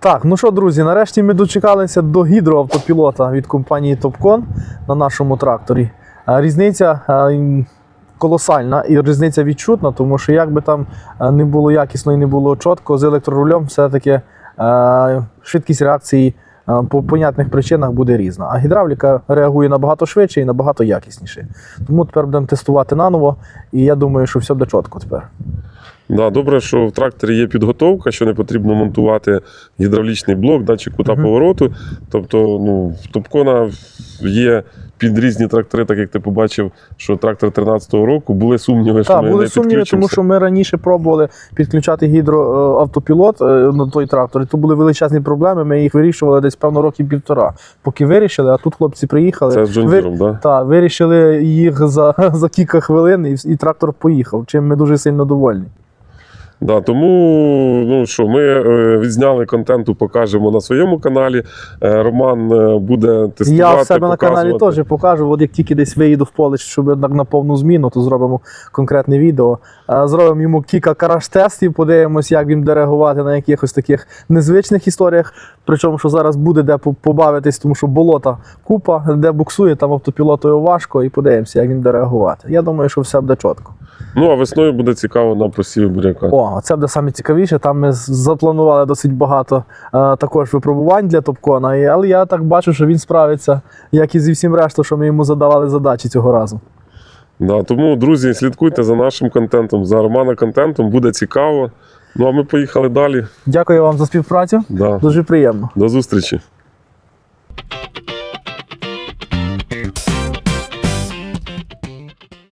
Так, ну що, друзі, нарешті ми дочекалися до гідроавтопілота від компанії Topcon на нашому тракторі. Різниця колосальна і різниця відчутна, тому що як би там не було якісно і не було чітко, з електрорулем все-таки швидкість реакції по понятних причинах буде різна. А гідравліка реагує набагато швидше і набагато якісніше. Тому тепер будемо тестувати наново, і я думаю, що все буде чітко тепер. Да, добре, що в тракторі є підготовка, що не потрібно монтувати гідравлічний блок, датчик кута угу. повороту. Тобто, ну, в Топкона є під різні трактори, так як ти побачив, що трактор 13-го року були сумніви, що Так, ми були не сумніви, тому що ми раніше пробували підключати гідроавтопілот на той трактор, і тут були величезні проблеми. Ми їх вирішували десь певно років півтора. Поки вирішили, а тут хлопці приїхали. Це з John ви- да? та, вирішили їх за, за кілька хвилин, і, і трактор поїхав. Чим ми дуже сильно довольні. Да, тому ну що, ми е, відзняли контенту, покажемо на своєму каналі. Е, Роман е, буде тестувати. Я в себе на каналі показувати. теж покажу. От як тільки десь виїду в поле, щоб на, на повну зміну, то зробимо конкретне відео. Зробимо йому кілька караж-тестів, подивимось, як він буде реагувати на якихось таких незвичних історіях. Причому, що зараз буде де побавитись, тому що болота купа, де буксує, там автопілотою важко, і подивимося, як він буде реагувати. Я думаю, що все буде чітко. Ну а весною буде цікаво на посіві буряка. О, це буде саме цікавіше. Там ми запланували досить багато е, також випробувань для Топкона, і- але я так бачу, що він справиться, як і зі всім рештою, що ми йому задавали задачі цього разу. Да, тому, друзі, слідкуйте за нашим контентом, за Романа контентом, буде цікаво. Ну а ми поїхали далі. Дякую вам за співпрацю. Да. Дуже приємно. До зустрічі.